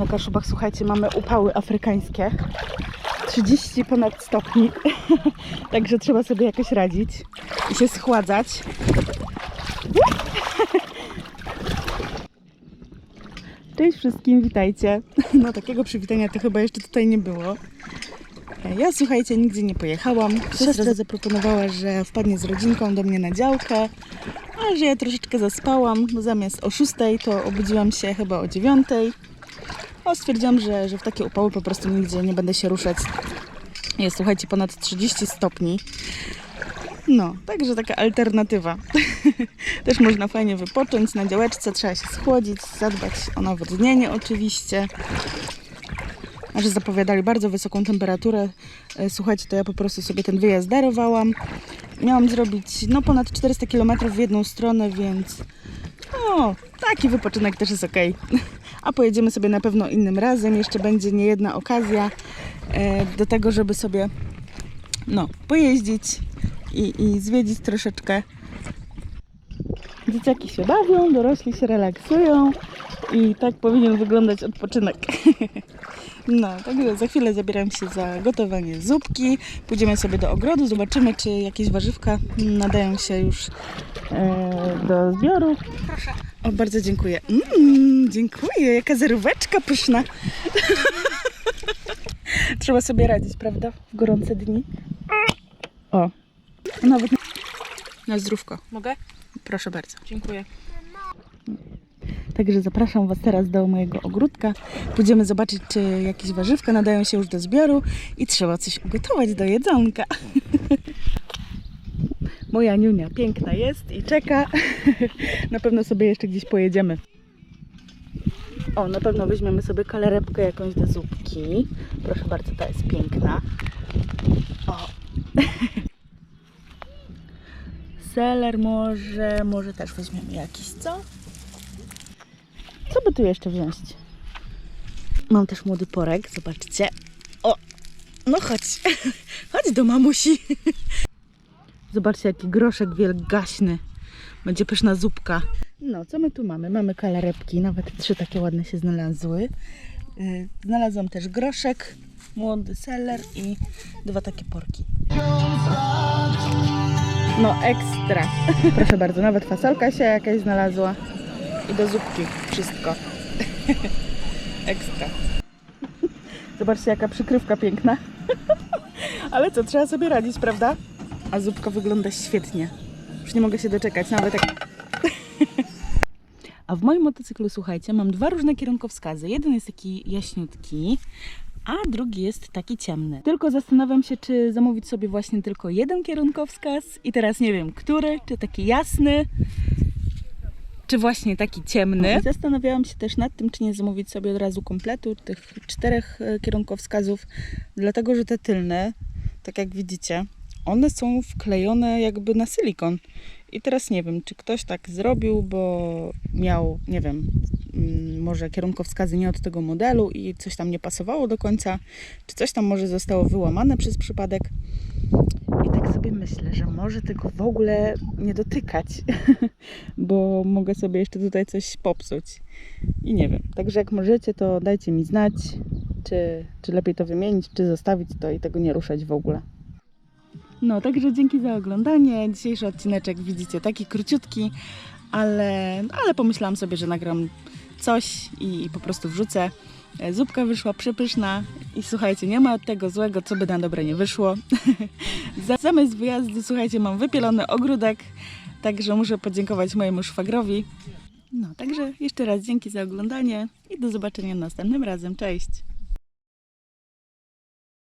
Na Kaszubach, słuchajcie, mamy upały afrykańskie. 30 ponad stopni. Także trzeba sobie jakoś radzić i się schładzać. Cześć wszystkim, witajcie. No takiego przywitania to chyba jeszcze tutaj nie było. Ja słuchajcie, nigdzie nie pojechałam. Siostra zaproponowała, że wpadnie z rodzinką do mnie na działkę, a że ja troszeczkę zaspałam. bo Zamiast o 6 to obudziłam się chyba o 9. O, stwierdziłam, że, że w takie upały po prostu nigdzie nie będę się ruszać. Jest, słuchajcie, ponad 30 stopni. No, także taka alternatywa. Też można fajnie wypocząć na działeczce, trzeba się schłodzić, zadbać o nawodnienie oczywiście. A że zapowiadali bardzo wysoką temperaturę, e, słuchajcie, to ja po prostu sobie ten wyjazd darowałam. Miałam zrobić no ponad 400 km w jedną stronę, więc no, taki wypoczynek też jest ok. A pojedziemy sobie na pewno innym razem. Jeszcze będzie niejedna okazja e, do tego, żeby sobie no, pojeździć i, i zwiedzić troszeczkę. Dzieciaki się bawią, dorośli się relaksują i tak powinien wyglądać odpoczynek. No, także za chwilę zabieram się za gotowanie zupki. Pójdziemy sobie do ogrodu, zobaczymy, czy jakieś warzywka nadają się już e, do zbioru. Proszę. O, bardzo dziękuję. Mm, dziękuję, jaka zeróweczka pyszna. Trzeba sobie radzić, prawda? W gorące dni. O, nawet na zdrówko. Mogę? Proszę bardzo. Dziękuję. Także zapraszam Was teraz do mojego ogródka. Pójdziemy zobaczyć, czy jakieś warzywka nadają się już do zbioru i trzeba coś ugotować do jedzonka. Moja niunia piękna jest i czeka. Na pewno sobie jeszcze gdzieś pojedziemy. O, na pewno weźmiemy sobie kalerepkę jakąś do zupki. Proszę bardzo, ta jest piękna. O. Seler może, może też weźmiemy jakiś, co? Co by tu jeszcze wziąć? Mam też młody porek, zobaczcie. O, no chodź, chodź do mamusi. Zobaczcie, jaki groszek wielgaśny. Będzie pyszna zupka. No, co my tu mamy? Mamy kalarepki, nawet trzy takie ładne się znalazły. Yy, Znalazłam też groszek, młody seler i dwa takie porki. No, ekstra. Proszę bardzo, nawet fasolka się jakaś znalazła. I do zupki wszystko. Ekstra. Zobaczcie, jaka przykrywka piękna. Ale co, trzeba sobie radzić, prawda? A zupka wygląda świetnie. Już nie mogę się doczekać, nawet jak... A w moim motocyklu, słuchajcie, mam dwa różne kierunkowskazy. Jeden jest taki jaśniutki, a drugi jest taki ciemny. Tylko zastanawiam się, czy zamówić sobie właśnie tylko jeden kierunkowskaz i teraz nie wiem, który, czy taki jasny, czy właśnie taki ciemny. Zastanawiałam się też nad tym, czy nie zamówić sobie od razu kompletu tych czterech e, kierunkowskazów, dlatego że te tylne, tak jak widzicie, one są wklejone jakby na silikon. I teraz nie wiem, czy ktoś tak zrobił, bo miał, nie wiem, mm, może kierunkowskazy nie od tego modelu i coś tam nie pasowało do końca, czy coś tam może zostało wyłamane przez przypadek. I tak sobie myślę, że może tego w ogóle nie dotykać, bo mogę sobie jeszcze tutaj coś popsuć. I nie wiem. Także jak możecie, to dajcie mi znać, czy, czy lepiej to wymienić, czy zostawić to i tego nie ruszać w ogóle. No, także dzięki za oglądanie. Dzisiejszy odcineczek widzicie taki króciutki, ale, ale pomyślałam sobie, że nagram coś i, i po prostu wrzucę. E, Zupka wyszła przepyszna i słuchajcie, nie ma tego złego, co by na dobre nie wyszło. Za- Zamiast wyjazdu, słuchajcie, mam wypielony ogródek, także muszę podziękować mojemu szwagrowi. No, także jeszcze raz dzięki za oglądanie i do zobaczenia następnym razem. Cześć!